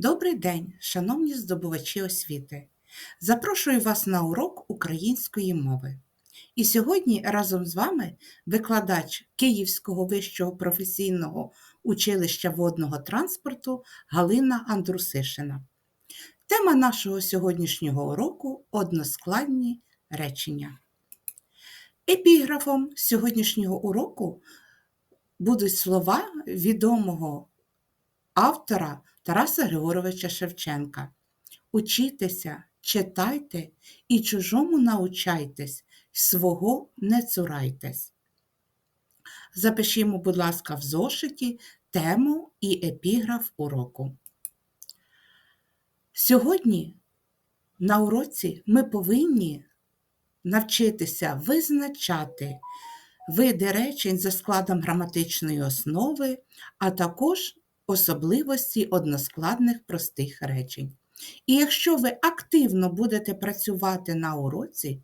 Добрий день, шановні здобувачі освіти! Запрошую вас на урок української мови. І сьогодні разом з вами викладач Київського вищого професійного училища водного транспорту Галина Андрусишина. Тема нашого сьогоднішнього уроку односкладні речення. Епіграфом сьогоднішнього уроку будуть слова відомого автора Тараса Григоровича Шевченка. Учітеся, читайте і чужому научайтесь, свого не цурайтесь. Запишімо, будь ласка, в зошиті тему і епіграф уроку. Сьогодні на уроці ми повинні навчитися визначати види речень за складом граматичної основи, а також особливості односкладних простих речень. І якщо ви активно будете працювати на уроці,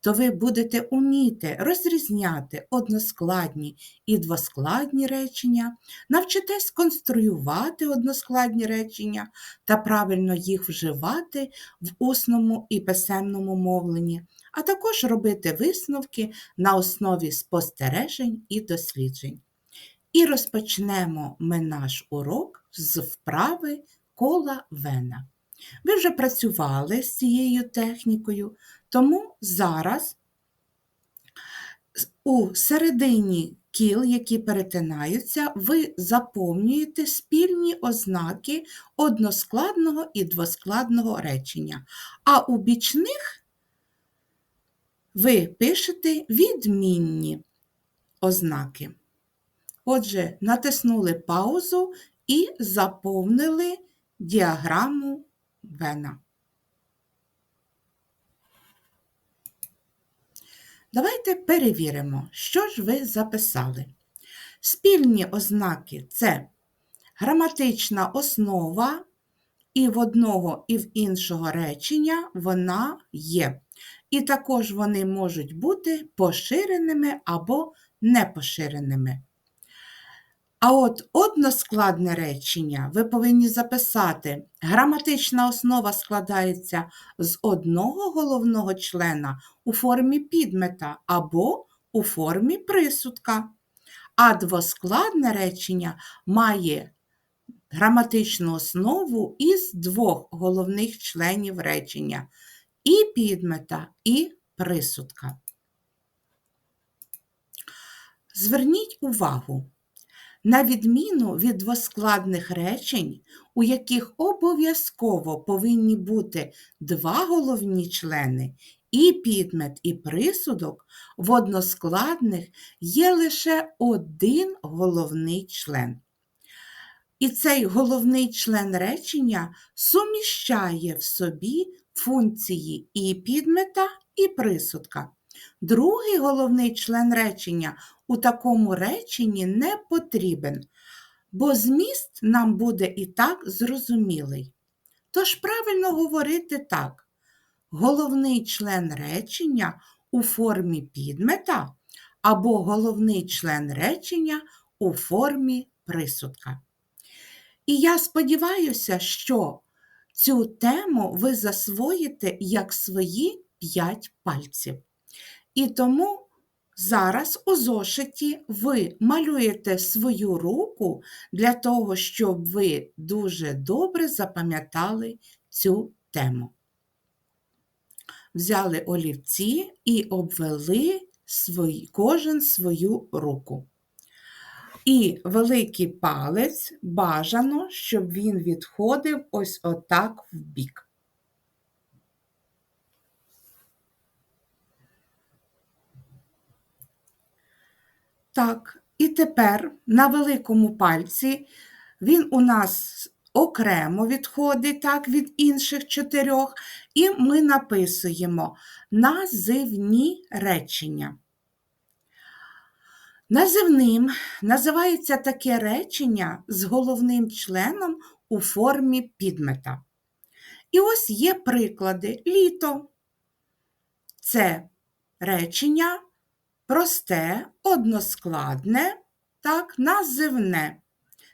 то ви будете уміти розрізняти односкладні і двоскладні речення, навчитесь конструювати односкладні речення та правильно їх вживати в усному і писемному мовленні, а також робити висновки на основі спостережень і досліджень. І розпочнемо ми наш урок з вправи кола вена. Ви вже працювали з цією технікою, тому зараз у середині кіл, які перетинаються, ви заповнюєте спільні ознаки односкладного і двоскладного речення, а у бічних ви пишете відмінні ознаки. Отже, натиснули паузу і заповнили діаграму Вена. Давайте перевіримо, що ж ви записали. Спільні ознаки це граматична основа, і в одного, і в іншого речення вона є. І також вони можуть бути поширеними або непоширеними. А от односкладне речення ви повинні записати. Граматична основа складається з одного головного члена у формі підмета або у формі присудка. А двоскладне речення має граматичну основу із двох головних членів речення і підмета, і присудка. Зверніть увагу. На відміну від двоскладних речень, у яких обов'язково повинні бути два головні члени, і підмет, і присудок, в односкладних є лише один головний член. І цей головний член речення суміщає в собі функції і підмета, і присудка. Другий головний член речення у такому реченні не потрібен, бо зміст нам буде і так зрозумілий. Тож правильно говорити так: головний член речення у формі підмета або головний член речення у формі присудка. І я сподіваюся, що цю тему ви засвоїте як свої п'ять пальців. І тому зараз у зошиті ви малюєте свою руку для того, щоб ви дуже добре запам'ятали цю тему. Взяли олівці і обвели свої, кожен свою руку. І великий палець бажано, щоб він відходив ось отак в бік. Так, і тепер на великому пальці він у нас окремо відходить так, від інших чотирьох, і ми написуємо називні речення. Називним називається таке речення з головним членом у формі підмета. І ось є приклади літо. Це речення просте, односкладне, так, називне.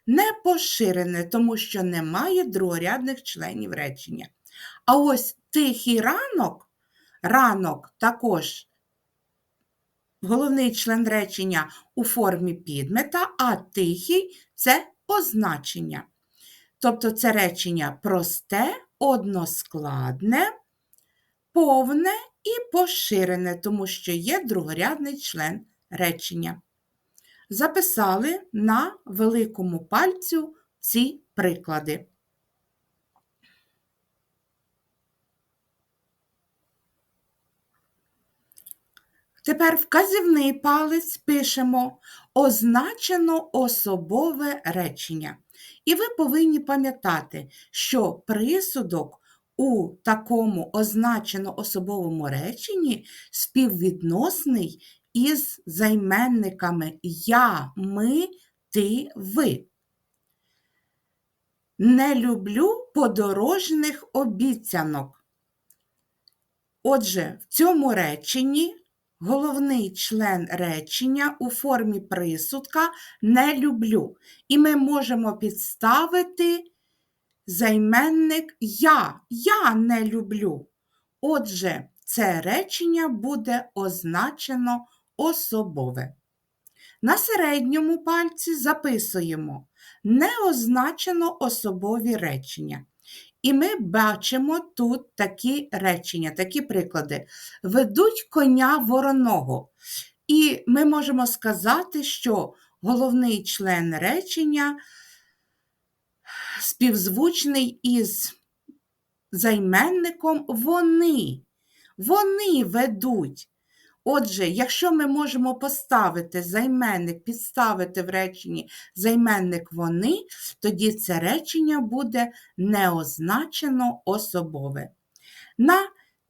не поширене, тому що немає другорядних членів речення. А ось тихий ранок, ранок також головний член речення у формі підмета, а тихий це означення. Тобто це речення просте, односкладне, повне і поширене, тому що є другорядний член речення. Записали на великому пальцю ці приклади. Тепер вказівний палець пишемо означено особове речення. І ви повинні пам'ятати, що присудок у такому означено особовому реченні співвідносний із займенниками я, ми, ти, ви. Не люблю подорожних обіцянок. Отже, в цьому реченні головний член речення у формі присудка не люблю. І ми можемо підставити займенник я. Я не люблю. Отже, це речення буде означено особове. На середньому пальці записуємо не означено особові речення. І ми бачимо тут такі речення, такі приклади. Ведуть коня вороного. І ми можемо сказати, що головний член речення співзвучний із займенником вони. Вони ведуть. Отже, якщо ми можемо поставити займенник, підставити в реченні займенник вони, тоді це речення буде неозначено особове. На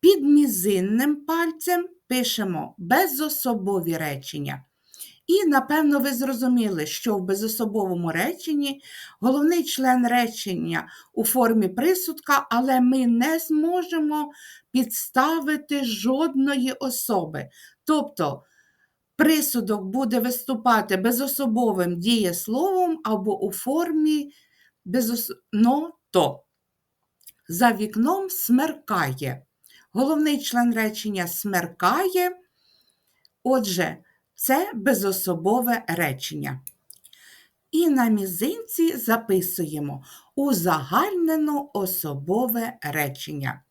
підмізинним пальцем пишемо безособові речення. І, напевно, ви зрозуміли, що в безособовому реченні головний член речення у формі присудка, але ми не зможемо підставити жодної особи. Тобто присудок буде виступати безособовим дієсловом або у формі безос... «но», «то». За вікном смеркає. Головний член речення смеркає. Отже, це безособове речення. І на мізинці записуємо узагальнено особове речення.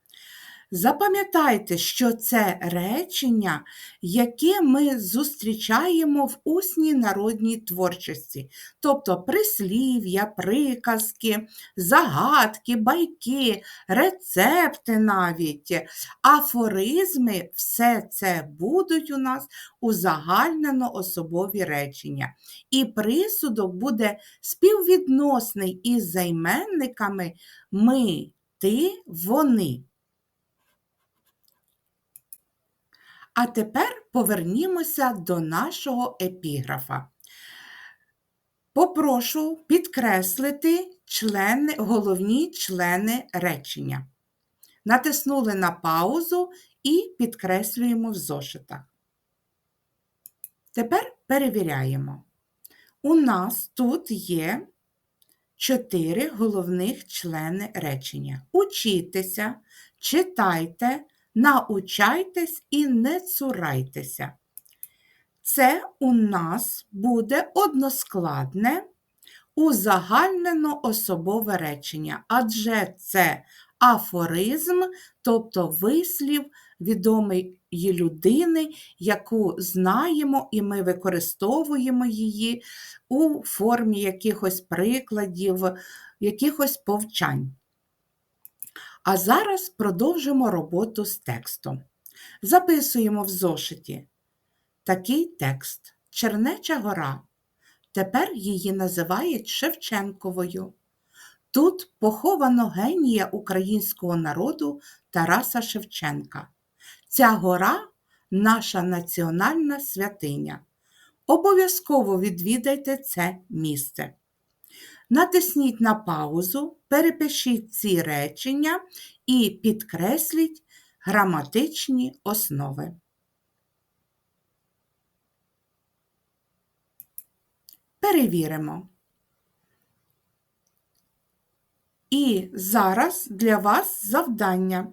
Запам'ятайте, що це речення, яке ми зустрічаємо в усній народній творчості, тобто прислів'я, приказки, загадки, байки, рецепти навіть, афоризми все це будуть у нас узагальнено особові речення. І присудок буде співвідносний із займенниками ми, ти, вони. А тепер повернімося до нашого епіграфа. Попрошу підкреслити члени, головні члени речення. Натиснули на паузу і підкреслюємо в зошитах. Тепер перевіряємо. У нас тут є чотири головних члени речення. Учітеся, читайте, научайтесь і не цурайтеся. Це у нас буде односкладне, узагальнено особове речення, адже це афоризм, тобто вислів відомої людини, яку знаємо, і ми використовуємо її у формі якихось прикладів, якихось повчань. А зараз продовжимо роботу з текстом. Записуємо в зошиті такий текст Чернеча гора. Тепер її називають Шевченковою. Тут поховано генія українського народу Тараса Шевченка. Ця гора наша національна святиня. Обов'язково відвідайте це місце. Натисніть на паузу, перепишіть ці речення і підкресліть граматичні основи. Перевіримо. І зараз для вас завдання.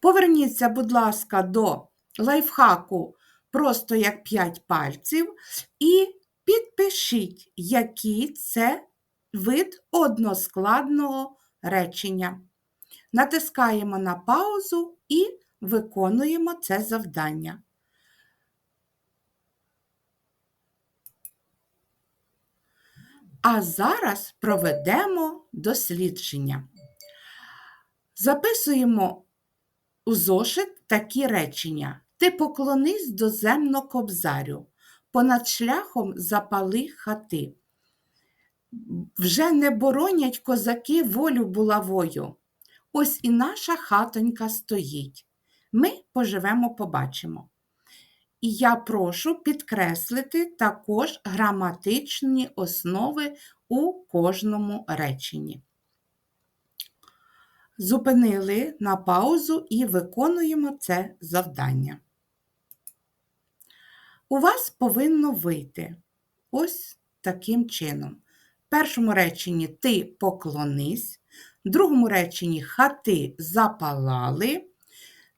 Поверніться, будь ласка, до лайфхаку просто як 5 пальців, і підпишіть, який це вид односкладного речення. Натискаємо на паузу і виконуємо це завдання. А зараз проведемо дослідження. Записуємо у зошит такі речення. Ти поклонись доземно кобзарю, понад шляхом запали хати. Вже не боронять козаки волю булавою. Ось і наша хатонька стоїть. Ми поживемо, побачимо. І я прошу підкреслити також граматичні основи у кожному реченні. Зупинили на паузу і виконуємо це завдання. У вас повинно вийти ось таким чином. Першому реченні ти поклонись, в другому реченні хати запалали.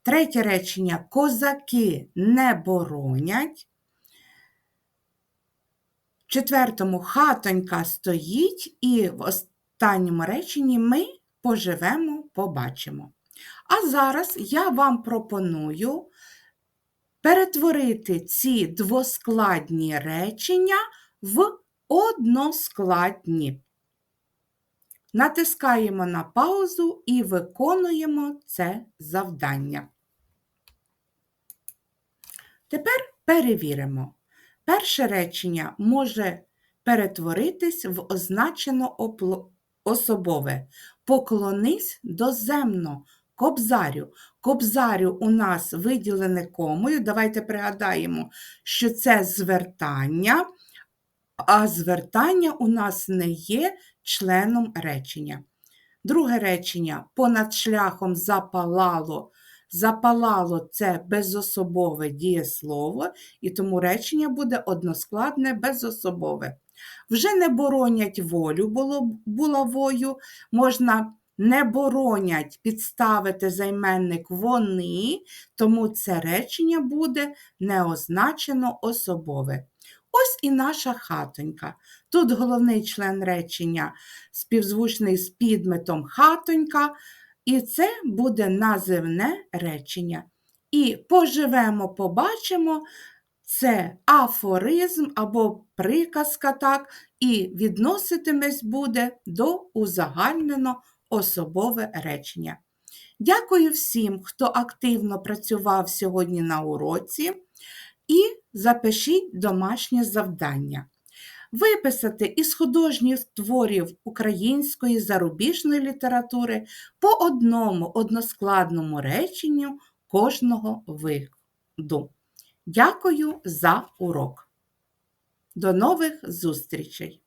Третє речення козаки не боронять. В четвертому хатонька стоїть, і в останньому реченні ми поживемо, побачимо. А зараз я вам пропоную перетворити ці двоскладні речення в односкладні. Натискаємо на паузу і виконуємо це завдання. Тепер перевіримо. Перше речення може перетворитись в означено особове. Поклонись доземно, кобзарю. Кобзарю у нас виділене комою. Давайте пригадаємо, що це звертання, а звертання у нас не є членом речення. Друге речення понад шляхом запалало. Запалало це безособове дієслово, і тому речення буде односкладне безособове. Вже не боронять волю булавою, можна не боронять підставити займенник вони, тому це речення буде неозначено особове. Ось і наша хатонька. Тут головний член речення співзвучний з підметом хатонька, і це буде називне речення. І поживемо, побачимо, це афоризм або приказка, так, і відноситимесь буде до узагальнено особове речення. Дякую всім, хто активно працював сьогодні на уроці, і запишіть домашнє завдання. Виписати із художніх творів української зарубіжної літератури по одному односкладному реченню кожного виду. Дякую за урок. До нових зустрічей!